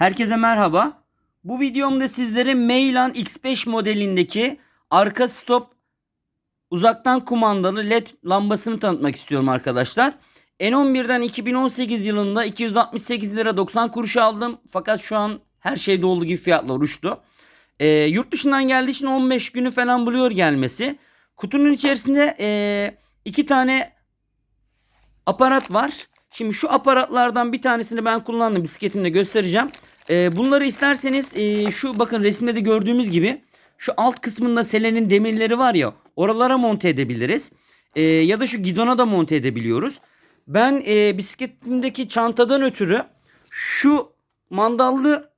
Herkese merhaba. Bu videomda sizlere Meylan X5 modelindeki arka stop uzaktan kumandalı led lambasını tanıtmak istiyorum arkadaşlar. N11'den 2018 yılında 268 lira 90 kuruş aldım. Fakat şu an her şeyde olduğu gibi fiyatla uçtu. Ee, yurt dışından geldiği için 15 günü falan buluyor gelmesi. Kutunun içerisinde ee, iki tane aparat var. Şimdi şu aparatlardan bir tanesini ben kullandım. Bisikletimde göstereceğim. Ee, bunları isterseniz ee, şu bakın resimde de gördüğümüz gibi şu alt kısmında selenin demirleri var ya oralara monte edebiliriz. Ee, ya da şu gidona da monte edebiliyoruz. Ben ee, bisikletimdeki çantadan ötürü şu mandallı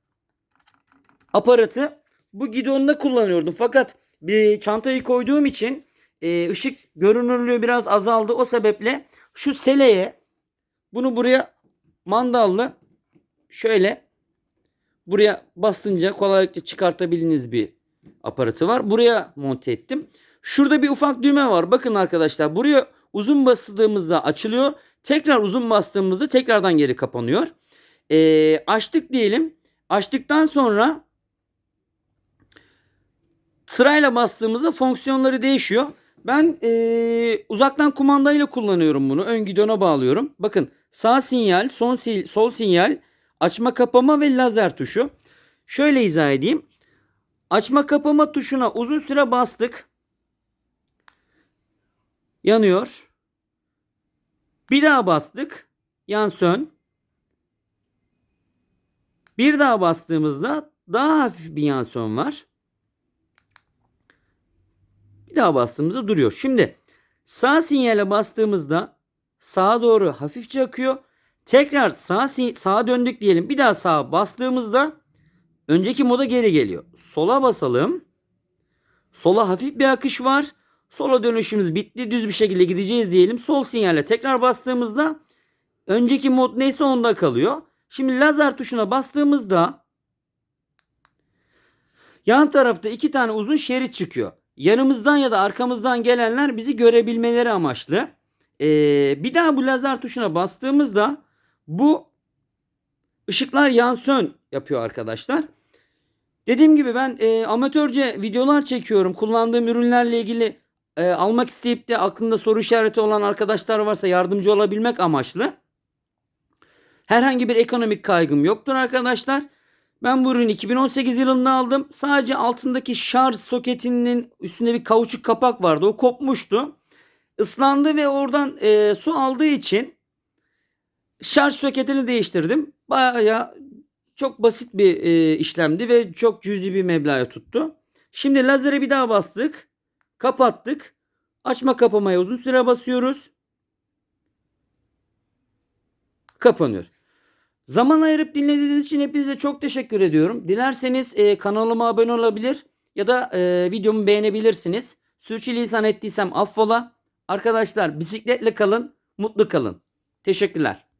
aparatı bu gidonda kullanıyordum. Fakat bir çantayı koyduğum için e, ışık görünürlüğü biraz azaldı. O sebeple şu seleye bunu buraya mandallı şöyle buraya bastınca kolaylıkla çıkartabildiğiniz bir aparatı var. Buraya monte ettim. Şurada bir ufak düğme var. Bakın arkadaşlar buraya uzun bastığımızda açılıyor. Tekrar uzun bastığımızda tekrardan geri kapanıyor. Ee, açtık diyelim. Açtıktan sonra sırayla bastığımızda fonksiyonları değişiyor. Ben ee, uzaktan kumandayla kullanıyorum bunu. Ön gidona bağlıyorum. Bakın sağ sinyal, son sol sinyal, açma kapama ve lazer tuşu. Şöyle izah edeyim. Açma kapama tuşuna uzun süre bastık. Yanıyor. Bir daha bastık. Yan sön. Bir daha bastığımızda daha hafif bir yan sön var. Bir daha bastığımızda duruyor. Şimdi sağ sinyale bastığımızda sağa doğru hafifçe akıyor. Tekrar sağ si- sağa döndük diyelim. Bir daha sağa bastığımızda önceki moda geri geliyor. Sola basalım. Sola hafif bir akış var. Sola dönüşümüz bitti. Düz bir şekilde gideceğiz diyelim. Sol sinyale tekrar bastığımızda önceki mod neyse onda kalıyor. Şimdi lazer tuşuna bastığımızda yan tarafta iki tane uzun şerit çıkıyor. Yanımızdan ya da arkamızdan gelenler bizi görebilmeleri amaçlı. Ee, bir daha bu lazer tuşuna bastığımızda bu ışıklar yan sön yapıyor arkadaşlar. Dediğim gibi ben e, amatörce videolar çekiyorum. Kullandığım ürünlerle ilgili e, almak isteyip de aklında soru işareti olan arkadaşlar varsa yardımcı olabilmek amaçlı. Herhangi bir ekonomik kaygım yoktur arkadaşlar. Ben bu ürünü 2018 yılında aldım. Sadece altındaki şarj soketinin üstünde bir kauçuk kapak vardı. O kopmuştu. Islandı ve oradan e, su aldığı için şarj soketini değiştirdim. Bayağı çok basit bir e, işlemdi ve çok cüzi bir meblağa tuttu. Şimdi lazere bir daha bastık. Kapattık. Açma kapamaya uzun süre basıyoruz. Kapanıyor. Zaman ayırıp dinlediğiniz için hepinize çok teşekkür ediyorum. Dilerseniz e, kanalıma abone olabilir ya da e, videomu beğenebilirsiniz. Sürçülisan ettiysem affola. Arkadaşlar bisikletle kalın, mutlu kalın. Teşekkürler.